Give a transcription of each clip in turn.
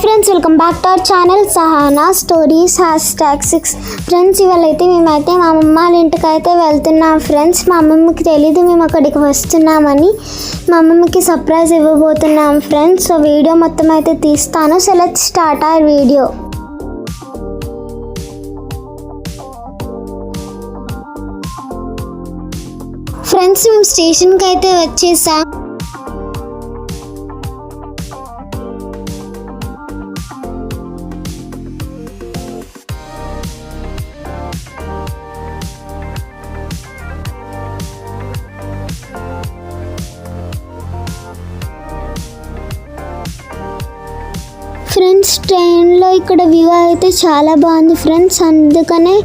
Friends welcome back to our channel Sahana stories hash tag six friends ఇవాళ అయితే మేమైతే మా అమ్మమ్మ వాళ్ళ ఇంటికి అయితే వెళ్తున్నాం ఫ్రెండ్స్ మా అమ్మమ్మకి తెలీదు మేము అక్కడికి వస్తున్నామని. మా అమ్మమ్మకి సర్ప్రైజ్ ఇవ్వబోతున్నాం ఫ్రెండ్స్ సో వీడియో మొత్తం అయితే తీస్తాను. So let start our video friends మేము స్టేషన్కి అయితే వచ్చేసాం. ఫ్రెండ్స్ ట్రైన్లో ఇక్కడ వ్యూ అయితే చాలా బాగుంది ఫ్రెండ్స్. అందుకనే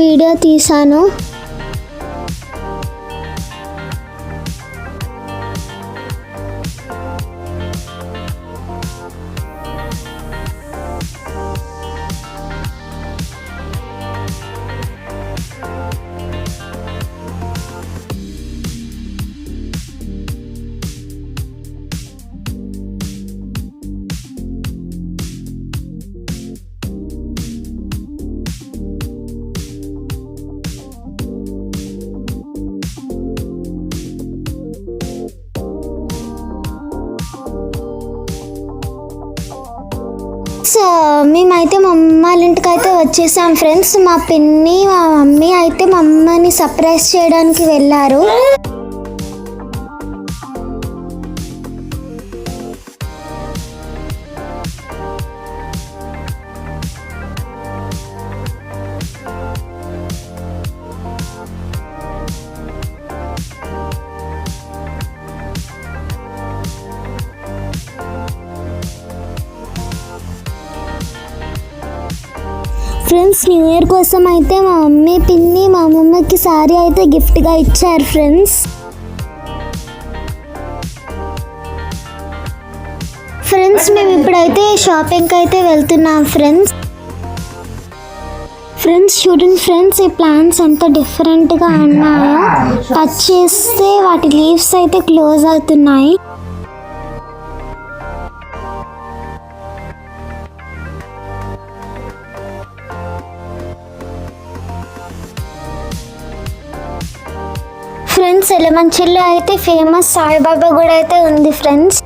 వీడియో తీశాను. మేమైతే మా అమ్మ వాళ్ళ ఇంటికి అయితే వచ్చేసాం ఫ్రెండ్స్. మా పిన్ని మా మమ్మీ అయితే మా అమ్మని సర్ప్రైజ్ చేయడానికి వెళ్ళారు. ఫ్రెండ్స్ న్యూ ఇయర్ కోసం అయితే మా మమ్మీ పిన్ని మా అమ్మమ్మకి సారీ అయితే గిఫ్ట్గా ఇచ్చారు ఫ్రెండ్స్. ఫ్రెండ్స్ మేము ఇప్పుడైతే షాపింగ్కి అయితే వెళ్తున్నాం ఫ్రెండ్స్. ఫ్రెండ్స్ చూడండి ఫ్రెండ్స్ ఈ ప్లాంట్స్ ఎంత డిఫరెంట్గా ఉన్నాయో. టచ్ చేస్తే వాటి లీవ్స్ అయితే క్లోజ్ అవుతున్నాయి. ఫ్రెండ్స్ ఎలమంచిలో అయితే ఫేమస్ సాయిబాబా కూడా అయితే ఉంది ఫ్రెండ్స్.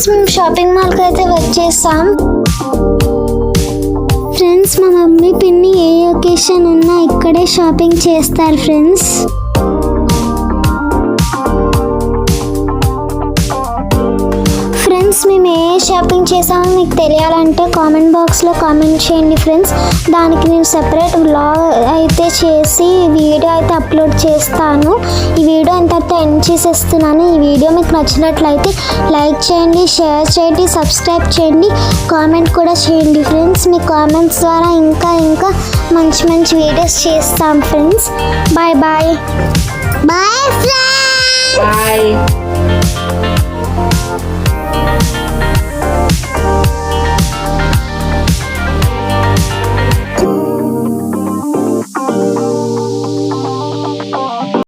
ఫ్రెండ్స్ మేము షాపింగ్ మాల్కి అయితే వచ్చేసాం. ఫ్రెండ్స్ మా మమ్మీ పిన్ని ఏ ఒకేషన్ ఉన్నా ఇక్కడే షాపింగ్ చేస్తారు ఫ్రెండ్స్. ఫ్రెండ్స్ షాపింగ్ చేసామో మీకు తెలియాలంటే కామెంట్ బాక్స్లో కామెంట్ చేయండి ఫ్రెండ్స్. దానికి నేను సెపరేట్ వ్లాగ్ అయితే చేసి వీడియో అయితే అప్లోడ్ చేస్తాను. ఈ వీడియో ఇంతటితో ఎండ్ చేసేస్తున్నాను. ఈ వీడియో మీకు నచ్చినట్లయితే లైక్ చేయండి షేర్ చేయండి సబ్స్క్రైబ్ చేయండి కామెంట్ కూడా చేయండి ఫ్రెండ్స్. మీ కామెంట్స్ ద్వారా ఇంకా ఇంకా మంచి మంచి వీడియోస్ చేస్తాం friends. Bye bye. Bye friends. Bye.